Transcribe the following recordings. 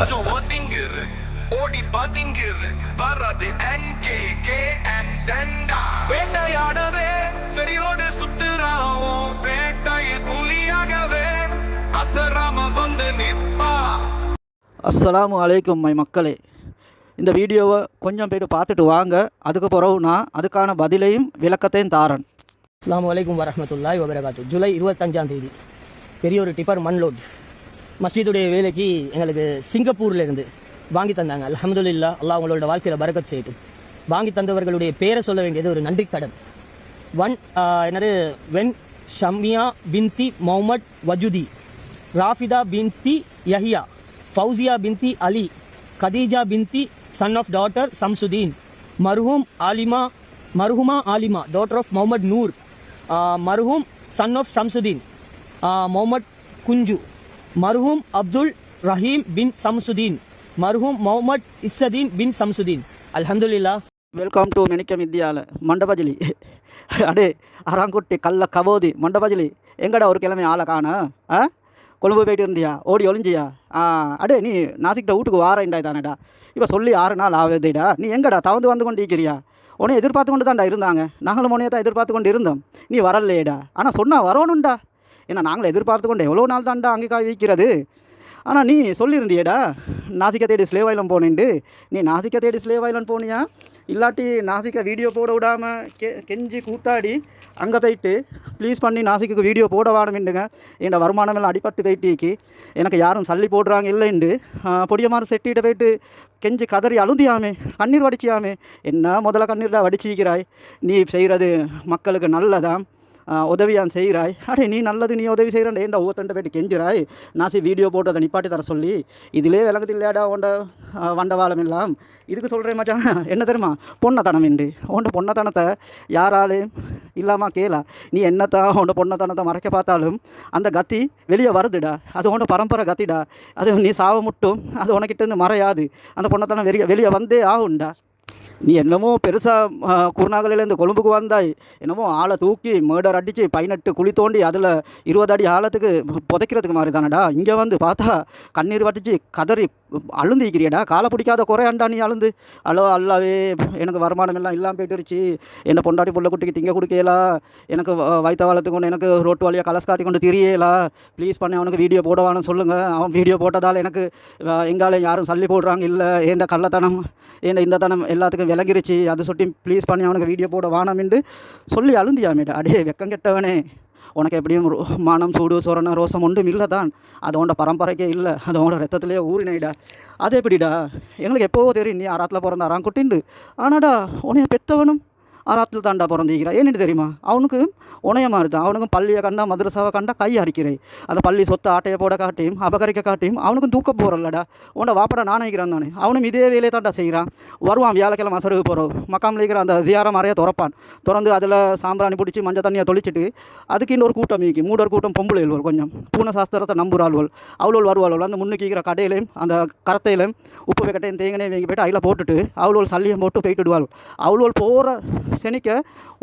கொஞ்சம் ஒதுங்கிரு ஓடி பதுங்கிரு வர்றது NKK and டண்டா வேட்டையாடவே வெறியோடு சுத்துறாவும் வேட்டையில் புலியாகவே அசராம வந்து நிப்பா அஸ்ஸலாமு அலைக்கும் மை மக்களே இந்த வீடியோவை கொஞ்சம் போய்ட்டு பார்த்துட்டு வாங்க. அதுக்கு பிறகு நான் அதுக்கான பதிலையும் விளக்கத்தையும் தாரேன். அஸ்லாம் வலைக்கும் வரமத்துல்லாய் வபரகாத்து ஜூலை இருபத்தஞ்சாம் தேதி. பெரிய ஒரு டிப்பர் மண் லோட் மஸ்ஜிதுடைய வேலைக்கு எங்களுக்கு சிங்கப்பூர்லேருந்து வாங்கி தந்தாங்க. அல்ஹம்துலில்லாஹ் அல்லாஹ் அவங்களோட வாழ்க்கையில் பரக்கத் செய்யட்டும். வாங்கி தந்தவர்களுடைய பேரை சொல்ல வேண்டியது ஒரு நன்றி கடன். ஒன் என்னது? வென் ஷம்யா பின்தி மொஹமட் வஜுதி ராஃபிதா பின்தி யஹியா ஃபவுசியா பின்தி அலி கதீஜா பின்தி சன் ஆஃப் டாட்டர் சம்சுதீன் மர்ஹூம் ஆலிமா மர்ஹுமா ஆலிமா டாட்டர் ஆஃப் முகமது நூர் மர்ஹூம் சன் ஆஃப் சம்சுதீன் முகமது குஞ்சு மர்ஹூம் அப்துல் ரஹீம் பின் சம்சுதீன் மர்ஹூம் முகமது இஸ்ஸதீன் பின் சம்சுதீன். அல்ஹம்துலில்லாஹ். வெல்கம் டு மெனிக்க இந்தியாவில் மண்டபஜிலி. அடே அறாங்குட்டி கல்ல கவோதி மண்டபஜிலி. எங்கடா ஒரு கிழமை ஆளை காண? ஆ? கொழும்பு போயிட்டு இருந்தியா? ஓடி ஒளிஞ்சியா? ஆ அடே நீ நாசிக்கிட்ட வீட்டுக்கு வாரேன்டா தானேடா இப்போ சொல்லி ஆறு நாள் ஆகுதுடா. நீ எங்கடா தவந்து வந்து கொண்டு இருக்கிறியா உன்னை எதிர்பார்த்து கொண்டு தான்டா இருந்தாங்க. நாங்களும் உன்னைய தான் எதிர்பார்த்து கொண்டு இருந்தோம் நீ வரலையேடா. ஆனால் சொன்னால் வரணும்டா. ஏன்னா நாங்கள் எதிர்பார்த்து கொண்டு எவ்வளோ நாள் தான்டா அங்கே காய் வைக்கிறது ஆனால் நீ சொல்லியிருந்தியேடா நாசிக்க தேடி ஸ்லேவ் ஆயிலம் போனேன்ட்டு. நீ நாசிக்க தேடி ஸ்லேவ் போனியா? இல்லாட்டி நாசிக்க வீடியோ போட விடாமல் கெ கெஞ்சி கூத்தாடி அங்கே போயிட்டு ப்ளீஸ் பண்ணி நாசிக்கு வீடியோ போட வாடமிண்டுங்க என் வருமானம் எல்லாம் அடிபட்டு எனக்கு யாரும் சல்லி போடுறாங்க இல்லைண்டு பொடியமாறு செட்டிகிட்ட போயிட்டு கெஞ்சி கதறி அழுந்தியாமே கண்ணீர் வடிச்சியாமே. என்ன முதல்ல கண்ணீர்டா வடிச்சிக்கிறாய் நீ செய்கிறது மக்களுக்கு நல்லதான் உதவியான் செய்கிறாய்? அடே நீ நல்லது நீ உதவி செய்கிறேன் ஏன்டா ஒவ்வொருத்தண்ட போயிட்டு கெஞ்சுறாய். நாசி வீடியோ போட்டு அதை நிப்பாட்டி தர சொல்லி இதிலே விளங்குது இல்லையாடா உண்ட வண்டவாளம் எல்லாம்? இதுக்கு சொல்கிறேன் மச்சான். என்ன தெரியுமா? பொண்ணத்தனம் உண்டு உண்ட பொண்ணத்தனத்தை யாராலையும் இல்லாமல் கேளா. நீ என்னத்தான் உண்ட பொண்ணத்தனத்தை மறைக்க பார்த்தாலும் அந்த கத்தி வெளியே வருதுடா. அது உண்ட பரம்பரை கத்திடா. அது நீ சாவ முட்டும். அது உனக்கிட்ட இருந்து மறையாது. அந்த பொண்ணத்தனம் வெளியே வெளியே வந்தே ஆகும்டா. நீ என்னமோ பெருசாக குருநாகலையிலேருந்து கொழும்புக்கு வந்தாய். என்னமோ ஆளை தூக்கி மேடர் அடித்து பதினெட்டு குழி தோண்டி அதில் இருபது அடி ஆழத்துக்கு புதைக்கிறதுக்கு மாதிரி தானடா இங்கே வந்து பார்த்தா கண்ணீர் வடித்து கதறி அழுந்திக்கிறியடா காலை பிடிக்காத குறையாண்டா நீ அழுந்து. அலோ அல்லாவே எனக்கு வருமானம் எல்லாம் இல்லாமல் போயிட்டுருச்சு. என்னை பொண்டாட்டி புள்ள குட்டிக்கு திங்க கொடுக்கலா? எனக்கு வ- வளர்த்து கொண்டு எனக்கு ரோட்டு வழியாக கலஸ் காட்டி கொண்டு தெரியலா? ப்ளீஸ் பண்ணி அவனுக்கு வீடியோ போடவானு சொல்லுங்கள் அவன் வீடியோ போட்டதால் எனக்கு எங்காலே யாரும் சல்லி போடுறாங்க இல்லை. ஏண்ட கள்ளத்தனம்? ஏண்ட இந்த தனம்? எல்லாத்துக்கும் விலகிருச்சு அதை சொல்லி ப்ளீஸ் பண்ணி அவனுக்கு வீடியோ போட வானமின்று சொல்லி அழுந்தியாமேடா அடே வெக்கம் கெட்டவனே. உனக்கு எப்படியும் ரோ- மானம் சூடு சொரணம் ரோசம் ஒன்றும் இல்லை தான் அது உன்னோட பரம்பரைக்கே இல்லை. அது உன்னோட ரத்தத்திலேயே ஊறினைடா. அது எப்படிடா? எங்களுக்கு எப்போவோ தெரியும் நீ ஆறாத்தில் பிறந்த ஆறாம் குட்டிண்டு ஆனாடா உனைய பெத்தவனும் ஆறாத்தில் தாண்டா பிறந்திருக்கிறா ஏன்னு தெரியுமா? அவனுக்கு உனைய மாதிரி தான் அவனுக்கும் பள்ளியை கண்டா மதுரசாவை கண்டா கை அரிக்கிறே அந்த பள்ளி சொத்தை ஆட்டையை போட காட்டியும் அபகரிக்க காட்டியும் அவனுக்கும் தூக்க போகிறல்லடா உன்னை வாப்பட நாணயிக்கிறான் தானே. அவனும் இதே வேலையை தாண்டா செய்கிறான். வருவான் வியாழக்கிழமை அசருக்கு போகிறோம் மக்காமில் இருக்கிற அந்த ஜியாரம் மறைய திறப்பான். திறந்து அதில் சாம்பிராணி பிடிச்சி மஞ்சள் தண்ணியை தொளிச்சிட்டு அதுக்கு இன்னொரு கூட்டம் மீக்கி மூடர் கூட்டம் பொம்பளை எழுவல் கொஞ்சம். பூன சாஸ்திரத்தை நம்புறாள்வல் அவ்வளோ வருவாள் அந்த முன்னுக்கிற கடையிலையும் அந்த கரத்தையிலையும் உப்பு வெக்கட்டையும் தேங்கனையும் வாங்கி போயிட்டு அதில் போட்டுட்டு அவ்வளோ சல்லியம் போட்டு போயிட்டுடுவாள் அவ்வளோ போகிற செனிக்க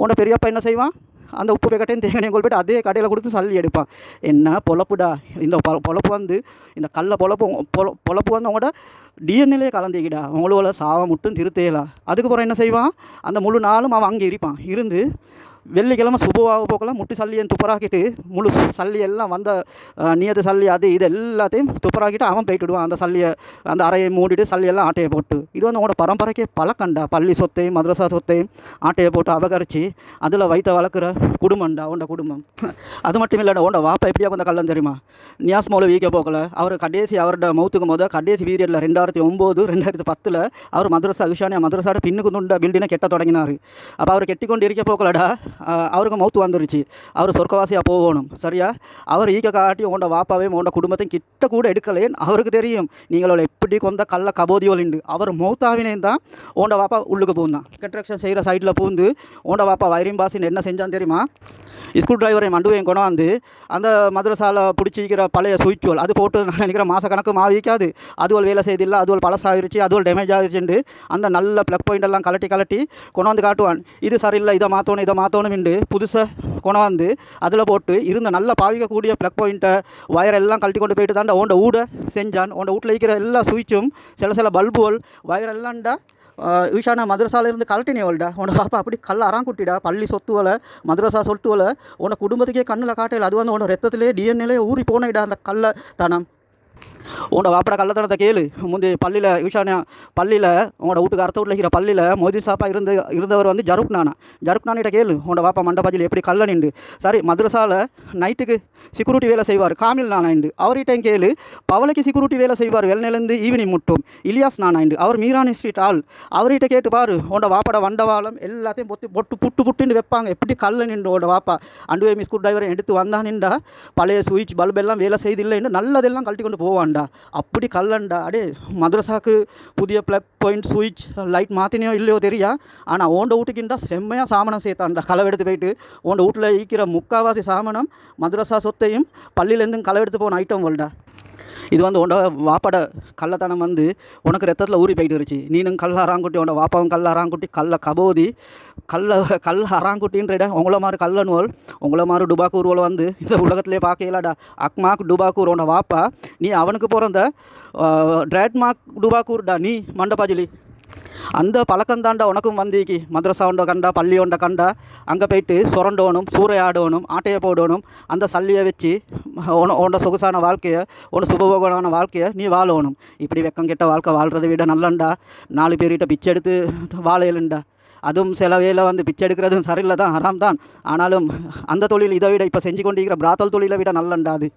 உன்னை பெரியப்பா என்ன செய்வான்? அந்த உப்பு வெக்கட்டையும் தேங்காயும் கொண்டு போயிட்டு அதே கடையில் கொடுத்து சல்லி எடுப்பான் என்ன பொழப்புடா? இந்த பொழப்பு வந்து இந்த கல்ல பொழப்பு பொழப்பு வந்து அவங்களோட டிஎன்ஏலே கலந்துக்கிடா அவங்களோட சாவை மட்டும் திருத்தேலா. அதுக்கப்புறம் என்ன செய்வான்? அந்த முழு நாளும் அவன் அங்கே இருப்பான். இருந்து வெள்ளிக்கிழமை சுபவாக போக்கெல்லாம் முட்டு சல்லியன் துப்பராக்கிட்டு முழு சல்லி எல்லாம் வந்த நியத்து சல்லி அது இது எல்லாத்தையும் துப்பராக்கிட்டு அவன் போயிட்டு விடுவான். அந்த சல்லியை அந்த அறையை மூடிட்டு சல்லியெல்லாம் ஆட்டையை போட்டு. இது வந்து உங்களோட பரம்பரைக்கே பழக்கண்டா. பள்ளி சொத்தையும் மதரசா சொத்தையும் ஆட்டையை போட்டு அபகரித்து அதில் வைத்த வளர்க்குற குடும்பம்டா உண்ட குடும்பம். அது மட்டும் இல்லைடா உண்ட வாப்பா எப்படியா கொஞ்சம் கள்ளம் தெரியுமா? நியாஸ் மௌல வீக்க போக்கல அவர் கடைசி அவரோட மௌத்துக்கும் போது கடைசி பீரியடில் ரெண்டாயிரத்தி ஒம்போது ரெண்டாயிரத்தி பத்தில் அவர் மதரசா விஷானியா மதரசாட பின்னுக்கு துண்ட பில்டினை கெட்ட தொடங்கினார். அப்போ அவர் கெட்டிக்கொண்டு இருக்க போகலடா. அவருக்கு மௌத்து வந்துருச்சு அவர் சொர்க்கவாசியாக போகணும் சரியா அவர் ஈக்க காட்டி உங்களோட வாப்பாவையும் உங்களோட குடும்பத்தையும் கிட்ட கூட எடுக்கலேன் அவருக்கு தெரியும் நீங்களோட எப்படி கொண்ட கள்ள கபோதியோலிண்டு அவர் மௌத்தாவினேன் தான் உங்களோட வாப்பா உள்ளுக்கு பூந்தான் கன்ஸ்ட்ரக்ஷன் செய்கிற சைட்டில் பூந்து உங்களோட வாப்பா வைரியம் பாசின் என்ன செஞ்சான்னு தெரியுமா ஸ்க்ரூ டிரைவரை மண்டுவையும் கொண்டாந்து அந்த மதுரசால பிடிச்சிக்கிற பழைய சுவிட்சுவல் அது போட்டு நான் நினைக்கிறேன் மாத கணக்கு மாவிக்காது அதுவள் வேலை செய்தில்லை அதுவள் பழசாகிருச்சு அதுவள் டேமேஜ் ஆகிருச்சுண்டு அந்த நல்ல ப்ளக் பாயிண்ட் எல்லாம் கலட்டி கலட்டி கொண்டாந்து காட்டுவான் இது சரியில்லை இதை மாற்றணும் இதை மாற்றணும் போகணுமெண்டு புதுசாக கொண்டாந்து அதில் போட்டு இருந்த நல்ல பாவிக்கக்கூடிய ப்ளக் பாயிண்ட்டை வயர் எல்லாம் கழட்டி கொண்டு போயிட்டு தாண்டா ஓண்ட ஊட செஞ்சான். ஓண்ட வீட்டில் இருக்கிற எல்லா சுவிட்சும் சில சில பல்புகள் வயர் எல்லாம்டா ஈஷான மதரசால இருந்து கழட்டினேவல்டா உன பாப்பா அப்படி கல் அறாங்குட்டிடா. பள்ளி சொத்துவலை மதரசா சொத்துவலை உன குடும்பத்துக்கே கண்ணில் காட்டையில் அது வந்து உன ரத்தத்திலே டிஎன்ஏலே ஊறி போனேடா அந்த கல்லை தனம் உன்னோட வாப்பட கள்ளத்தனத்தை கேளு. முந்தி பள்ளியில் ஈஷானியா பள்ளியில் உங்களோட வீட்டுக்கு அர்த்த வீட்டில் இருக்கிற பள்ளியில் மோதி சாப்பா இருந்து இருந்தவர் வந்து ஜருப் நானா. ஜருப் நானிட்ட கேளு. உன்னோட வாப்பா மண்டபாஜியில் எப்படி கள்ள நின்று. சாரி மதுரசாவில் நைட்டுக்கு செக்யூரிட்டி வேலை செய்வார். காமில் நானாயிண்டு அவர்கிட்டையும் கேளு. பவளைக்கு செக்யூரிட்டி வேலை செய்வார். வெள்ளநிலந்து ஈவினிங் முட்டும். இலியாஸ் நானாயிண்டு அவர் மீரான் ஸ்ட்ரீட் ஆள். அவர்கிட்ட கேட்டு பாரு. உன்னோட வாப்பட வண்டவாளம் எல்லாத்தையும் பொத்து பொட்டு புட்டு புட்டுன்னு வைப்பாங்க. எப்படி கள்ள நின்று உன்னோட வாப்பா. அண்டுவே மிஸ்கூட் டிரைவரை எடுத்து வந்தானின்றா பழைய சுவிட்ச் பல்பெல்லாம் வேலை செய்தில்லைன்னு நல்லதெல்லாம் கழட்டி கொண்டு போவான். చేస్తావండా அப்படி కళ్ళండా அடே మద్రసాకు புதிய ப்ளக் பாயிண்ட் சுவிட்ச் லைட் மாற்றினியோ இல்லையோ தெரியா? ஆனால் ஓண்ட வீட்டுக்கிண்டா செம்மையாக சாமனம் சேர்த்தான்டா. களவெடுத்து போயிட்டு ஓண்ட வீட்டில் ஈக்கிற முக்காவாசி சாமனம் மதுரசா சொத்தையும் பள்ளியிலேருந்து களவெடுத்து போன ஐட்டம் வரடா இது வந்து உன்னோட வாப்பாட கள்ளத்தனம் வந்து உனக்கு ரத்தத்தில் ஊறி போயிட்டு இருச்சு நீனும் கல் அராங்குட்டி உன்னோட வாப்பாவும் கல்ல அராங்குட்டி கல்ல கபோதி கல்ல கல் அறாங்குட்டின்ற உங்களை மாதிரி கல்லனுவல் உங்களை மாதிரி டுபாக்கூர்வல் வந்து இந்த உலகத்திலே பார்க்கலாடா அக்மாக் டுபாக்கூர் உன்னோட வாப்பா நீ அவனுக்கு பிறந்த ட்ரேட்மார்க் டுபாக்கூர்டா. நீ மண்டபாஜிலி. அந்த பழக்கம் தாண்டா உனக்கும் வந்தீக்கி. மதரசா ஒண்ட கண்டா பள்ளி ஒண்ட கண்டா. அங்கே போயிட்டு சுரண்டோணும் சூறையாடணும் ஆட்டையை போடணும். அந்த சல்லியை வச்சு உன்னோட சொகுசான வாழ்க்கையை உன்னோட சுபபோகமான வாழ்க்கையை நீ வாழணும். இப்படி வெக்கம் கெட்ட வாழ்க்கை வாழ்கிறத விட நல்லண்டா. நாலு பேர்கிட்ட பிச்சை எடுத்து வாழையிலண்டா அதுவும் சில வேலை வந்து பிச்சை எடுக்கிறதும் சரியில்லை தான் ஹராம் தான் ஆனாலும் அந்த தொழில் இதை விட இப்போ செஞ்சு கொண்டிருக்கிற பிராத்தல் தொழிலை விட நல்லண்டா அது.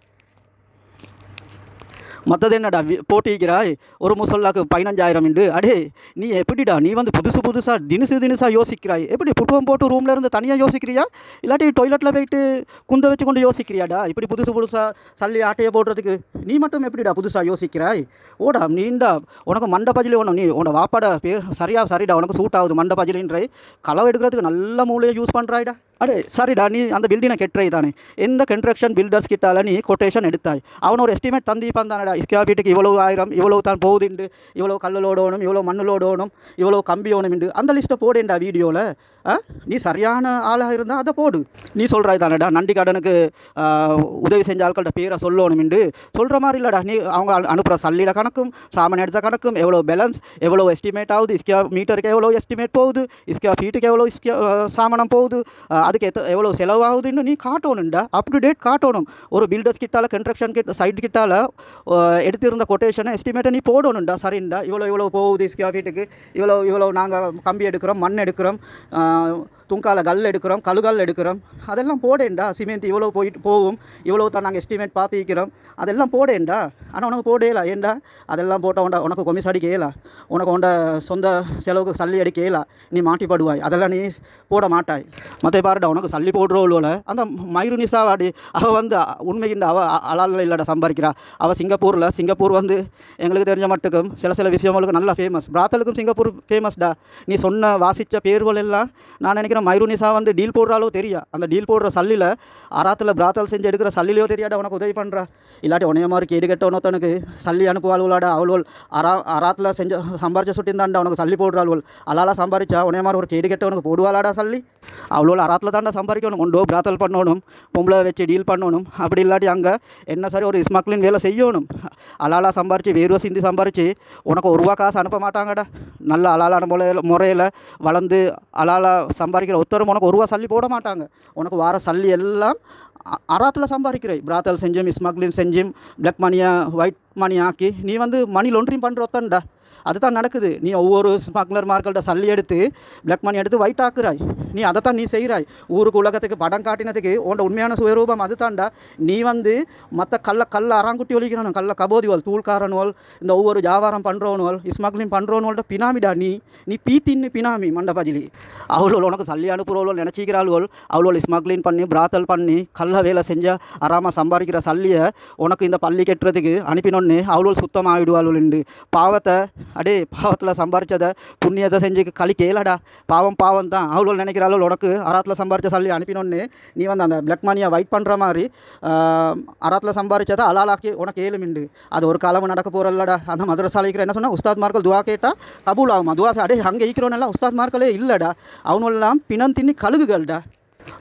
மற்றது என்னடா போட்டிக்கிறாய் ஒரு முசல்லாக்கு பதினஞ்சாயிரம் இண்டு. அடே நீ எப்படிடா நீ வந்து புதுசு புதுசாக தினுசு தினுசாக யோசிக்கிறாய்? எப்படி புட்டுவம் போட்டு ரூமில் இருந்து தனியாக யோசிக்கிறியா? இல்லாட்டி டொய்லெட்டில் போயிட்டு குந்த வச்சு கொண்டு யோசிக்கிறியாடா? இப்படி புதுசு புதுசாக சல்லி ஆட்டையை போடுறதுக்கு நீ மட்டும் எப்படிடா புதுசாக யோசிக்கிறாய்? ஓடா நீண்டா உனக்கு மண்டை பஜிலி ஒன்று நீ உன வாப்பாடா பேர் சரியா சரிடா உனக்கு சூட் ஆகுது மண்டை பஜிலின்ற களவு எடுக்கிறதுக்கு நல்ல மூலையை யூஸ் பண்ணுறாய்டா அடே சாரிடா நீ அந்த பில்டிங்கை கெட்டுறை தானே எந்த கன்ஸ்ட்ரக்ஷன் பில்டர்ஸ் கிட்டால நீ கொட்டேஷன் எடுத்தாய்? அவன் ஒரு எஸ்டிமேட் தந்திப்பான் தானடா ஸ்கொயர் ஃபீட்டுக்கு இவ்வளோ ஆயிரம் இவ்வளோ தான் போகுதுண்டு இவ்வளோ கல்லுலோடணும் இவ்வளோ மண்ணுலோடணும் இவ்வளோ கம்பி ஓணும்ண்டு. அந்த லிஸ்ட்டை போடேன்டா வீடியோவில் நீ சரியான ஆளாக இருந்தால் அதை போடு. நீ சொல்கிறாய் தானடா நண்டி கடனுக்கு உதவி செஞ்ச ஆட்கள்கிட்ட பேரை சொல்லணும்ண்டு. சொல்கிற மாதிரி இல்லைடா நீ அவங்க அனு- அனுப்புகிற சல்லிட கணக்கும் சாமான் எடுத்த கணக்கும் எவ்வளோ பேலன்ஸ் எவ்வளோ எஸ்டிமேட் ஆகுது இஸ்கியா மீட்டருக்கு எவ்வளோ எஸ்டிமேட் போகுது இஸ்கியா ஃபீட்டுக்கு எவ்வளோ இஸ்கியா சாமானம் போகுது அதுக்கு எத்த எவ்வளோ செலவாகுதுன்னு நீ காட்டணும்டா அப் டு டேட் காட்டணும். ஒரு பில்டர்ஸ் கிட்டால் கன்ஸ்ட்ரக்ஷன் கிட்ட சைட் கிட்டால் எடுத்திருந்த கொட்டேஷனை எஸ்டிமேட்டை நீ போடணும்டா சரிண்டா இவ்வளோ இவ்வளோ போகுது இஸ்கியா ஃபீட்டுக்கு இவ்வளோ இவ்வளோ நாங்கள் கம்பி எடுக்கிறோம் மண் எடுக்கிறோம் now, துங்கால கல் எடுக்கிறோம் கழுகல் எடுக்கிறோம். அதெல்லாம் போடேன்டா சிமெண்ட் இவ்வளோ போயிட்டு போகும் இவ்வளோ தான் நாங்கள் எஸ்டிமேட் பார்த்து வைக்கிறோம் அதெல்லாம் போடேன்டா. ஆனால் உனக்கு போடேலா ஏன்டா? அதெல்லாம் போட்டால் உண்டா உனக்கு கொமிஸ் அடிக்கலா? உனக்கு உண்ட சொந்த செலவுக்கு சல்லி அடிக்கலா? நீ மாட்டிப்படுவாய் அதெல்லாம் நீ போட மாட்டாய். மற்ற பாருடா உனக்கு சல்லி போடுறவளோல அந்த மயிறு நிசா வாடி அவள் வந்து உண்மைகின்ற அவள் அலாலில் இல்லாட சம்பாதிக்கிறா அவள் சிங்கப்பூரில் சிங்கப்பூர் வந்து எங்களுக்கு தெரிஞ்ச மட்டுக்கும் சில சில விஷயங்களுக்கு நல்லா ஃபேமஸ் பிராத்தலுக்கும் சிங்கப்பூர் ஃபேமஸ்டா நீ சொன்ன வாசித்த பேர்கள் எல்லாம் நான் நினைக்கிறேன் மைருனிசா வந்து டீல் போடுறாலோ தெரியா? அந்த டீல் போடுற சல்லியில் அராத்தில் பிராத்தல் செஞ்சு எடுக்கிற சல்லிலையோ தெரியாடா உனக்கு உதவி பண்ணுறா இல்லாட்டி உனைய மாதிரி கேடு கெட்டவனத்தனுக்கு சல்லி அனுப்புவாள்வலாடா அவள் அரா அராத்தில் செஞ்சு சம்பாரிச்ச சுட்டிந்தாண்டா உனக்கு சல்லி போடுறாள் அலாலா சம்பாரிச்சா உனைய மாதிரி ஒரு கேடு கெட்டவனுக்கு போடுவாளாடா சல்லி? அவ்வளோ அராத்தில் தாண்டா சம்பாதிக்கணும். உண்டோ பிராத்தல் பண்ணணும். பொம்பளை வச்சு டீல் பண்ணணும். அப்படி இல்லாட்டி அங்கே என்ன சரி ஒரு ஸ்மக்லின் வேலை செய்யணும். அலாலா சம்பாரித்து வேர்வை சிந்தி சம்பாரித்து உனக்கு ஒரு ரூபா காசு அனுப்ப மாட்டாங்கடா. நல்ல அலாலான முறையில் முறையில் வளர்ந்து அலாலா சம்பாதிக்கிற ஒருத்தரும் உனக்கு ஒரு ரூபா சல்லி போட மாட்டாங்க. உனக்கு வார சல்லி எல்லாம் அறாத்தில் சம்பாதிக்கிறேன் சம்பாதிக்கிறாய் பிராத்தல் செஞ்சும் ஸ்மக்லின் செஞ்சும் பிளாக் மணியை ஒயிட் மணி ஆக்கி நீ வந்து மணி லொன்றியும் பண்ணுற ஒத்தன்டா. அதுதான் நடக்குது. நீ ஒவ்வொரு ஸ்மக்லர் மார்கள்கிட்ட சல்லி எடுத்து பிளாக் மணி எடுத்து ஒயிட் ஆக்குறாய். நீ அதைத்தான் நீ செய்கிறாய். ஊருக்கு உலகத்துக்கு படம் காட்டினதுக்கு உன்னோட உண்மையான சுயரூபம் அதுதான்டா. நீ வந்து மற்ற கல்ல கல்ல அறாங்குட்டி ஒலிக்கிறானு கல்ல கபோதிவால் தூள்காரன்வால் இந்த ஒவ்வொரு வியாபாரம் பண்ணுறவனுவல் ஸ்மக்லிங் பண்ணுறவனுவல்ட்ட பினாமிடா நீ. நீ பீத்தின்னு பினாமி மண்டபாஜிலி. அவ்வளோ உனக்கு சல்லி அனுப்புகிறவளோ நினச்சிக்கிறாள்வல் அவ்வளோ ஸ்மக்லிங் பண்ணி பிராத்தல் பண்ணி கல்ல வேலை செஞ்ச அறாமல் சம்பாதிக்கிற சல்லியை உனக்கு இந்த பள்ளி கெட்டுறதுக்கு அனுப்பினொன்னு அவ்வளோ சுத்தமாகிடுவாள்ண்டு பாவத்தை அடே பாவத்தில் சம்பாரிச்சதை புண்ணியத்தை செஞ்சு களி கேளடா பாவம் பாவம் தான் அவ்வளோ நினைக்கிறாள் உனக்கு அராத்தில் சம்பாரிச்ச சொல்லி அனுப்பினொன்னு நீ வந்து அந்த பிளக் மணியை வைட் பண்ணுற மாதிரி அராத்தில் சம்பாரிச்சதை அலாலாக்கி உனக்கு ஏழுமிண்டு அது ஒரு காலம் நடக்க போகிறல்லடா அந்த மதுரசாலை இருக்கிற என்ன சொன்னால் உஸ்தாத் மார்கள் துவா கேட்டால் கபூல் ஆகும்? துவா அடே அங்கே இருக்கிறவனெல்லாம் உஸ்தாத் மார்களே இல்லைடா. அவனெல்லாம் பிணம் தின்னி கழுகுகள்டா.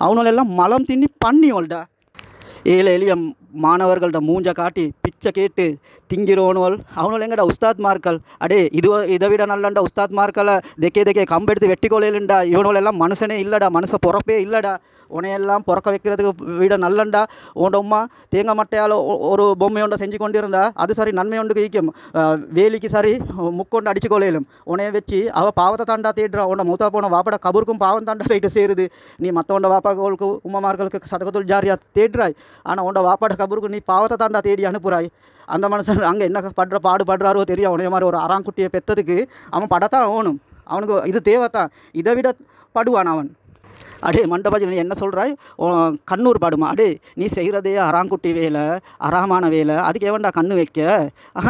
அவனெல்லாம் மலம் தின்னி பண்ணி அவள்டா ஏழை எளியம் மாணவர்கள்ட்ட மூஞ்ச காட்டி பிச்சை கேட்டு திங்கிறோனுவல். அவனுள் எங்கடா உஸ்தாத் மார்கள் அடே இது இதை விட நல்லண்டா உஸ்தாத்மார்களை தெக்கே தெக்கே கம்பெடுத்து வெட்டி கொலையிலுண்டா இவனுள் எல்லாம் மனுஷனே இல்லைடா மனுஷ பிறப்பே இல்லைடா. உனையெல்லாம் பிறக்க வைக்கிறதுக்கு விட நல்லண்டா. உன்ட உம்மா தேங்காய் மட்டையால் ஒரு பொம்மை ஒன்றை செஞ்சு கொண்டிருந்தா அது சரி நன்மை ஒன்று ஈக்கும் வேலிக்கு சரி முக்கொண்டு அடிச்சு கொலையிலும். உனைய வச்சு அவள் பாவத்தை தாண்டா தேடுறா. உன்னை மூத்தா போன வாப்பட கபருக்கும் பாவம் தாண்டா போயிட்டு சேருது. நீ மற்றவண்ட வாப்பாக்களுக்கு உம்மமார்களுக்கு சதகத்துள் ஜாரியாக தேடுறாய். ஆனால் உன்ட வாப்பாட கபருக்கு நீ பாவத்தை தாண்டா தேடி அனுப்புறாய். அந்த மனுஷன் அங்கே என்ன படுற பாடு படுறாரோ தெரியும். அவனே மாதிரி ஒரு அறாங்குட்டியை பெற்றதுக்கு அவன் படத்தான் ஓணும். அவனுக்கு இது தேவைத்தான். இதை விட படுவான் அவன். அடே மண்டபாஜி நீ என்ன சொல்கிறாய் கண்ணூர் பாடுமா? அடே நீ செய்கிறதே அறாங்குட்டி வேலை அறாமான வேலை. அதுக்கு எவன்டா கண்ணு வைக்க?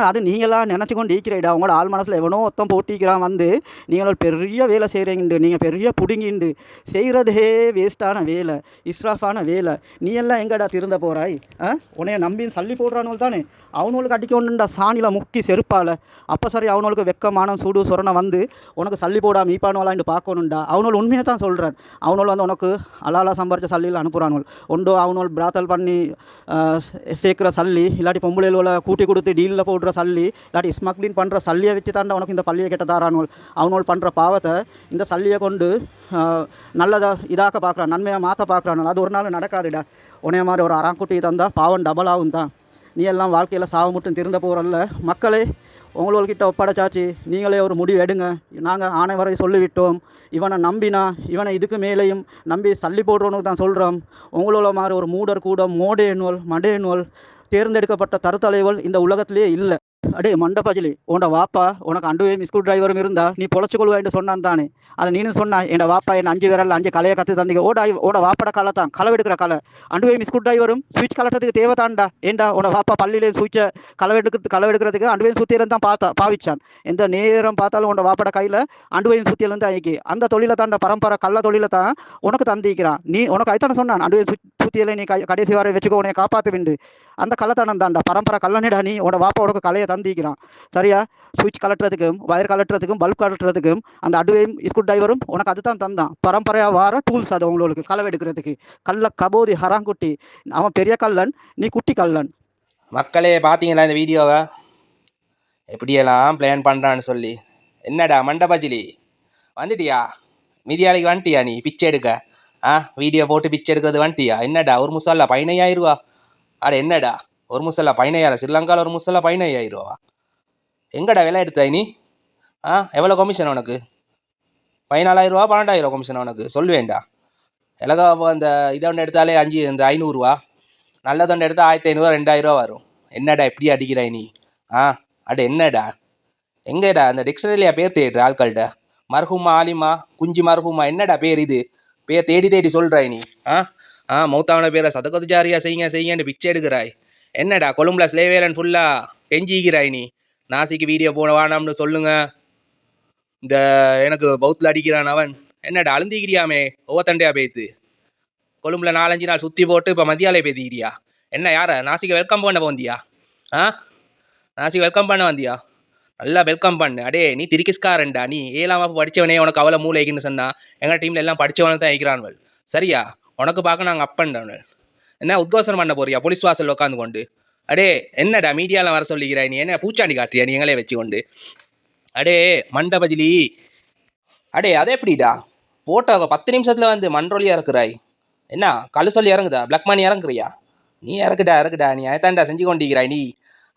அது நீங்களாம் நினச்சி கொண்டு ஈக்கிறீடா உங்களோட ஆள் மனசில் எவனோ ஒருத்தன் போட்டிக்கிறான் வந்து நீங்கள் பெரிய வேலை செய்கிறீண்டு நீங்கள் பெரிய புடுங்கிண்டு. செய்கிறதே வேஸ்ட்டான வேலை இஸ்ராஃபான வேலை. நீ எல்லாம் எங்கடா திருந்த போகிறாய் ஆ? உன்னைய நம்பின்னு சல்லி போடுறானு தானே? அவனோளுக்கு அடிக்க ஒன்றுண்டா சாணியில் முக்கி செருப்பால். அப்போ சரி அவனுங்களுக்கு வெக்கமான சூடு சொரணை வந்து உனக்கு சல்லி போடாமல் ஈப்பானுவலான்னு பார்க்கணுண்டா அவனோட உண்மையை தான் சொல்கிறேன் அவனோட வந்து உனக்கு அலாலா சம்பாரிச்ச சல்லியில் அனுப்புகிறானுவல் ஒன்றோ அவனோட பிராத்தல் பண்ணி சேர்க்குற சல்லி இல்லாட்டி பொம்பளையில கூட்டி கொடுத்து டீலில் போடுற சல்லி இல்லாட்டி ஸ்மக்லிங் பண்ணுற சல்லியை வச்சு தாண்டா உனக்கு இந்த பள்ளியை கெட்ட தாரானுவல் பண்ணுற பாவத்தை இந்த சல்லியை கொண்டு நல்லதாக இதாக்க பார்க்குறான் நன்மையாக மாற்ற பார்க்குறான் அது ஒரு நாள் நடக்காதுடா. உனைய மாதிரி ஒரு அறாங்குட்டி தந்தால் பாவம் டபுள் ஆகும் தான் நீ எல்லாம் வாழ்க்கையில் சாவு மட்டும் திருந்த போகிறல்ல மக்களே உங்கள்கிட்ட ஒப்படைச்சாச்சு. நீங்களே ஒரு முடிவு எடுங்க. நாங்கள் ஆணை வரை சொல்லிவிட்டோம். இவனை நம்பினா இவனை இதுக்கு மேலேயும் நம்பி சல்லி போடுறவனுக்கு தான் சொல்கிறோம் உங்களோட மாதிரி ஒரு மூடர் கூட மோடேனுவல் மடேனுவல் தேர்ந்தெடுக்கப்பட்ட தருத்தலைவல் இந்த உலகத்திலே இல்லை. அடே மண்டபஜிலி உன்னோட வாப்பா உனக்கு அண்டுவே ஸ்க்ரூ டிரைவரும் இருந்தா நீ பொழைச்சிக்கொள்வான்னு சொன்னான் தானே. அதை நீனும் சொன்னா என் வாப்பா என் அஞ்சு விரல் அஞ்சு கலையை கற்று தந்தீங்க. ஓட ஓட வாப்பட கலை தான் களை எடுக்கிற கலை. அண்டுவே ஸ்க்ரூ டிரைவரும் சுவிட்ச் கலட்டுறதுக்கு தேவை தான்டா. ஏண்டா உன வாப்பா பள்ளியிலே சுவிட்சை களை எடுக்கிறது களை எடுக்கிறதுக்கு அண்டுவே சுத்தியிலும் தான் பார்த்தா பாவிச்சான். எந்த நேரம் பார்த்தாலும் உன் வாப்பட கையில் அண்டுவையும் சுத்தியலும் தான் ஐக்கி அந்த தொழில தான்டா பரம்பரை கள்ள தொழில தான் உனக்கு தந்திக்கிறான் நீ உனக்கு அதுதானே சொன்னான் அண்டுவே சுத்தியில நீ கடைசி வரை வச்சுக்கோ உனைய காப்பாற்ற வேண்டு. அந்த கள்ளத்தனம் தான்டா பரம்பரை கல்லனிடா நீ. உன்னோட வாப்பா உனக்கு கலையை தந்திக்கிறான் சரியா? சுவிட்ச் கலட்டுறதுக்கும் வயர் கலட்டுறதுக்கும் பல்ப் கலட்டுறதுக்கும் அந்த அடுவையும் ஸ்க்ரூ டிரைவரும் உனக்கு அதுதான் தந்தான். பரம்பரையாக வார டூல்ஸ் அது உங்களுக்கு களவு எடுக்கிறதுக்கு. கல்ல கபோதி ஹராங்குட்டி. அவன் பெரிய கல்லன் நீ குட்டி கல்லன் மக்களே பார்த்தீங்களா இந்த வீடியோவை? எப்படியெல்லாம் பிளான் பண்ணுறான்னு சொல்லி. என்னடா மண்டபஜிலி? வந்துட்டியா? மீதியாளிக்கு வந்துட்டியா நீ? பிச்சை எடுக்க. ஆ? வீடியோ போட்டு பிச்சை எடுக்கிறது வந்துட்டியா? என்னடா ஒரு முசாலா பதினையாயிரம் ரூபா. அட என்னடா? ஒரு முசல்ல பதினையாயிரம் ஸ்ரீலங்காவில் ஒரு முசல்ல பதினையாயிரம் ரூபா எங்கடா விலை எடுத்தாய் நீ ஆ எவ்வளோ கமிஷன் உனக்கு? பதினாலாயிரரூவா பன்னெண்டாயிரம் கமிஷன் உனக்கு. சொல்லுவேண்டா இலகா அந்த இதை ஒன்று எடுத்தாலே அஞ்சு இந்த ஐநூறுரூவா நல்லதொன்று எடுத்தால் ஆயிரத்தி ஐநூறுரூவா ரெண்டாயிரரூவா வரும். என்னடா இப்படி அடிக்கிறாய் நீ ஆ அட என்னடா? எங்கடா அந்த டிக்ஷனரியா பேர் தேடுற ஆட்கள்கிட்ட மருகுமா ஆலிமா குஞ்சு மர்ஹூமா என்னடா பேர் இது? பேர் தேடி தேடி சொல்கிறாய் நீ ஆ? ஆ மௌத்தாவன பேரை சதகத்து ஜாரியாக செய்யுங்க செய்யுங்கன்னு பிச்சை எடுக்கிறாய். என்னடா கொழும்புல ஸ்லேவேலன் ஃபுல்லாக கெஞ்சிக்கிறாய் நீ. நாசிக்கு வீடியோ போன வானாம்னு சொல்லுங்க. இந்த எனக்கு பௌத்தில் அடிக்கிறான் அவன். என்னடா அழுந்திக்கிறியாமே ஒவ்வொருத்தண்டையா பேத்து. கொழும்புல நாலஞ்சு நாள் சுற்றி போட்டு இப்போ மதியாலே பேத்திக்கிறியா? என்ன யார? நாசிக்கு வெல்கம் பண்ண போந்தியா? ஆ? நாசிக்கு வெல்கம் பண்ண வந்தியா? நல்லா வெல்கம் பண்ணு. அடே நீ திருக்கிஸ்காரன்டா நீ. ஏழாம் வகுப்பு படித்தவனே உனக்கு அவ்வளோ மூளைக்குன்னு சொன்னா எங்கள் டீமில் எல்லாம் படித்தவனை தான் ஐக்கிறான்வள் சரியா? உனக்கு பார்க்க நாங்கள் அப்பண்டவனல் என்ன உத்கோசனம் பண்ண போறியா? போலீஸ் வாசல் உட்காந்து கொண்டு அடே என்னடா மீடியாவில் வர சொல்லிக்கிறாய் நீ என்ன பூச்சாண்டி காட்டுறியா? நீ எங்களே வச்சு கொண்டு அடே மண்டபஜிலி. அடே அது எப்படிடா? போட்ட பத்து நிமிஷத்தில் வந்து மண்ட்ரோலியாக இருக்கிறாய் என்ன கழு சொல்லி இறங்குதா? Black money இறங்குறியா? நீ இறக்குடா இறக்குடா. நீ அதைத்தாண்டா செஞ்சு கொண்டிருக்கிறாய் நீ.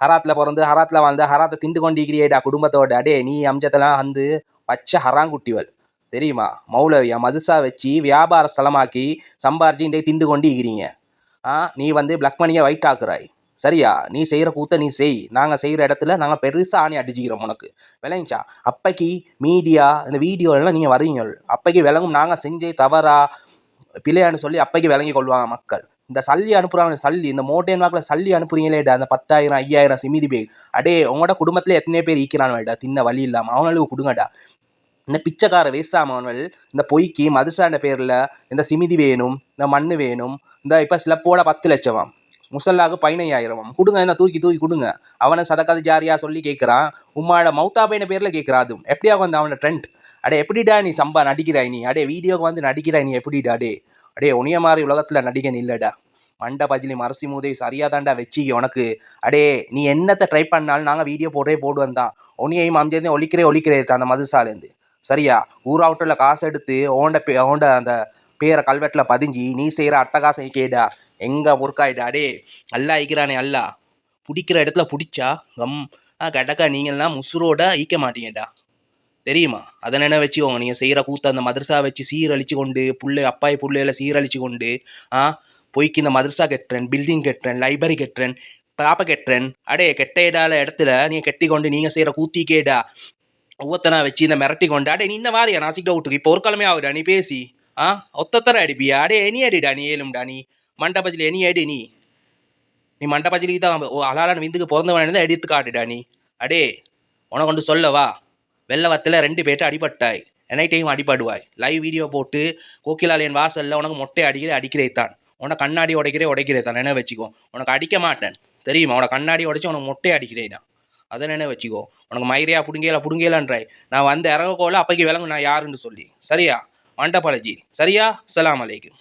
ஹராத்தில் பிறந்து ஹராத்தில் வாழ்ந்து ஹராத்தை திண்டு கொண்டிருக்கிறியேடா குடும்பத்தோட. அடே நீ அம்சத்தெல்லாம் வந்து பச்சை ஹராங்குட்டிவள். தெரியுமா? மௌலவியா மதுசா வச்சு வியாபார ஸ்தலமாக்கி சம்பாரிச்சு இன்றைக்கு திண்டு கொண்டிருக்கிறீங்க. ஆ நீ வந்து பிளக் மணியை வைட் ஆக்குறாய். சரியா? நீ செய்கிற கூத்த நீ செய். நாங்கள் செய்கிற இடத்துல நாங்கள் பெருசாக ஆணி அடிச்சுக்கிறோம் உனக்கு. விளங்கிச்சா? அப்பைக்கு மீடியா இந்த வீடியோலாம் நீங்கள் வரீங்க அப்பைக்கு விளங்கும் நாங்கள் செஞ்சே தவறா பிள்ளையான்னு சொல்லி அப்பைக்கு விளங்கி கொள்வாங்க மக்கள். இந்த சல்லி அனுப்புகிறாங்க சல்லி. இந்த மோட்டேன் வாக்கில் சல்லி அனுப்புறீங்களேடா அந்த பத்தாயிரம் ஐயாயிரம் சிமிதி பேர். அடே உங்களோட குடும்பத்தில் எத்தனை பேர் ஈக்கிறான்டா தின்ன வழி இல்லாமல் அவங்களுக்கு கொடுங்கடா இந்த பிச்சைக்கார வேசாமவர்கள் இந்த பொய்க்கு மதுசாண்ட பேரில் இந்த சிமிதி வேணும் இந்த மண் வேணும் இந்த இப்போ சிலப்போட பத்து லட்சமாம். முசல்லாக்கு பதினையாயிரமாம். கொடுங்க என்ன தூக்கி தூக்கி கொடுங்க. அவனை சதக்கது ஜாரியாக சொல்லி கேட்குறான் உம்மாட மௌத்தாபைன பேரில் கேட்குறான் அதுவும். எப்படியா வந்து அவனோட ட்ரெண்ட் அடே எப்படிடா நீ சம்பா நடிக்கிறாய் நீ? அடே வீடியோக்கு வந்து நடிக்கிறாய் நீ எப்படிடா அடே? அடே உனிய மாதிரி உலகத்தில் நடிகன் இல்லைடா. மண்ட பஜிலி மரசி மூதை சரியாக தாண்டா வச்சிக்க உனக்கு. அடே நீ என்னத்தை ட்ரை பண்ணாலும் நாங்கள் வீடியோ போட்டே போடுவேன் தான். உனியையும் அம்ஜேருந்து ஒழிக்கிறே ஒழிக்கிறே அந்த மதுசாலேருந்து சரியா? ஊராவுட்டில் காசு எடுத்து ஓண்ட பே ஓண்ட அந்த பேரை கல்வெட்டில் பதிஞ்சு நீ செய்கிற அட்டகாசம் கேடா. எங்கே முறுக்காயிடா அடே அல்லா ஐக்கிறானே அல்லா. பிடிக்கிற இடத்துல பிடிச்சா கம். ஆ கடக்கா நீங்கள்லாம் முசுரோட ஈக்க மாட்டீங்கடா. தெரியுமா? அதை நினை வச்சுக்கோங்க. நீங்கள் செய்கிற கூத்த அந்த மதரசா வச்சு சீரழிச்சு கொண்டு புள்ளை அப்பாய் புள்ளையில சீரழிச்சு கொண்டு ஆ பொய்க்கு இந்த மதரசா கட்டுறேன் பில்டிங் கட்டுறேன் லைப்ரரி கட்டுறேன் பாப்ப கட்டுறேன் அடே கெட்ட இடால இடத்துல நீங்கள் கெட்டி கொண்டு நீங்கள் செய்கிற கூத்தி கேடா. ஒவ்வொருத்தனா வச்சு இந்த மிரட்டி கொண்டு அடே நீ இந்த மாதிரியா நான் சிக்க விட்டுக்கு இப்போ ஒரு கிழமை ஆகுடா நீ பேசி ஆ ஒத்தத்தர அடிப்பியா அடே எனி அடிடா நீ ஏழும்டா நீ மண்டபத்தில் எனி அடி நீ நீ மண்டபத்திலிக்கு தான் ஓ அலாலான விந்துக்கு பிறந்தவன் தான் எடுத்து காட்டுடா நீ அடே உனக்கு கொண்டு சொல்லவா வெள்ளவத்தில் ரெண்டு பேர்ட்ட அடிபட்டாய் டைம் அடிபடுவாய் லைவ் வீடியோ போட்டு கோகிலாலியன் வாசலில் உனக்கு மொட்டை அடிக்கிற அடிக்கிறே தான் உனக்கு கண்ணாடி உடைக்கிறே உடைக்கிறே தான் என்ன வச்சுக்கோ உனக்கு அடிக்க மாட்டேன் தெரியுமா உனக்கு கண்ணாடி உடைச்சி உனக்கு மொட்டை அடிக்கிறேன் அதை நினை வச்சுக்கோ. உனக்கு மயிரியா புடுங்கல புடுங்கலான்றாய் நான் வந்து இறங்கக்கோல அப்பைக்கு விளங்கு நான் யாருன்னு சொல்லி. சரியா? மண்டபாலஜி சரியா? அஸ்ஸலாமு அலைக்கும்.